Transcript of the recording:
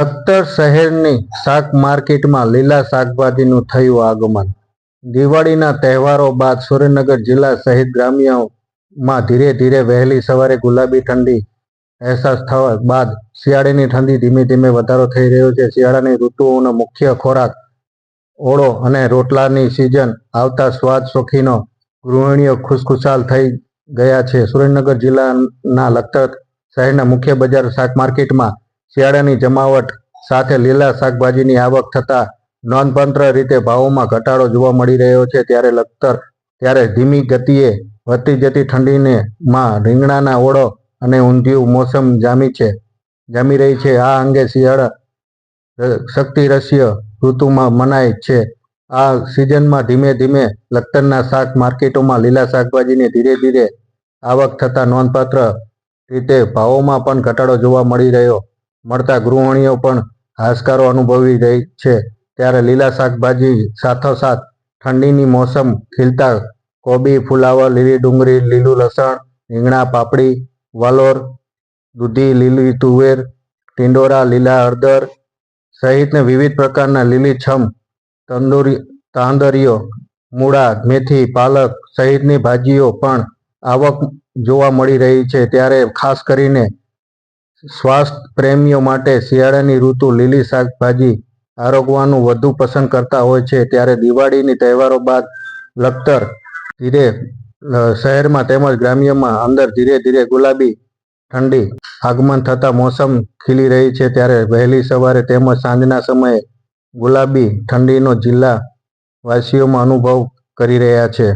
લખતર શહેરની શાક માર્કેટમાં લીલા શાકભાજીનું થયું આગમન. દિવાળીના તહેવારો બાદ સુરેન્દ્રનગર જિલ્લા સહિત ગ્રામ્યમાં ધીરે ધીરે વહેલી સવારે ગુલાબી ઠંડી અહેસાસ થવા બાદ શિયાળાની ઠંડી ધીમે ધીમે વધારો થઈ રહ્યો છે. શિયાળાની ઋતુઓનો મુખ્ય ખોરાક ઓળો અને રોટલાની સિઝન આવતા સ્વાદ શોખીનો ગૃહિણીઓ ખુશખુશાલ થઈ ગયા છે. સુરેન્દ્રનગર જિલ્લાના લખતર શહેરના મુખ્ય બજાર શાક માર્કેટમાં શિયાળાની જમાવટ સાથે લીલા શાકભાજીની આવક થતા નોંધપાત્ર રીતે ભાવોમાં ઘટાડો જોવા મળી રહ્યો છે. ત્યારે લખતર ત્યારે ધીમી ગતિએ વધતી જતી ઠંડીને માં રીંગણાના ઓળો અને ઊંધિયું મોસમ જામી છે, જામી રહી છે. આ અંગે શિયાળા શક્તિ રસ્ય ઋતુમાં મનાય છે. આ સિઝનમાં ધીમે ધીમે લખતરના શાક માર્કેટોમાં લીલા શાકભાજીની ધીરે ધીરે આવક થતા નોંધપાત્ર રીતે ભાવોમાં પણ ઘટાડો જોવા મળી રહ્યો મળતા ગૃહિણીઓ પણ હાશકારો અનુભવી રહી છે. ત્યારે લીલા શાકભાજી સાથોસાથ ઠંડીની મોસમ ખીલતા કોબી ફુલાવર લીલી ડુંગળી, લીલું લસણ, રીંગણા, પાપડી, વાલોર, દૂધી, લીલી તુવેર, ટિંડોરા, લીલા હળદર સહિતને વિવિધ પ્રકારના લીલીછમ તંદુરી, તાંદરીઓ, મૂળા, મેથી, પાલક સહિતની ભાજીઓ પણ આવક જોવા મળી રહી છે. ત્યારે ખાસ કરીને સ્વાસ્થ્ય પ્રેમીઓ માટે શિયાળાની ઋતુ લીલી શાકભાજી આરોગવાનું વધુ પસંદ કરતા હોય છે. ત્યારે દિવાળીની તહેવારો બાદ લખતર ધીરે શહેરમાં તેમજ ગ્રામ્યમાં અંદર ધીરે ધીરે ગુલાબી ઠંડી આગમન થતા મોસમ ખીલી રહી છે. ત્યારે વહેલી સવારે તેમજ સાંજના સમયે ગુલાબી ઠંડીનો જિલ્લા વાસીઓમાં અનુભવ કરી રહ્યા છે.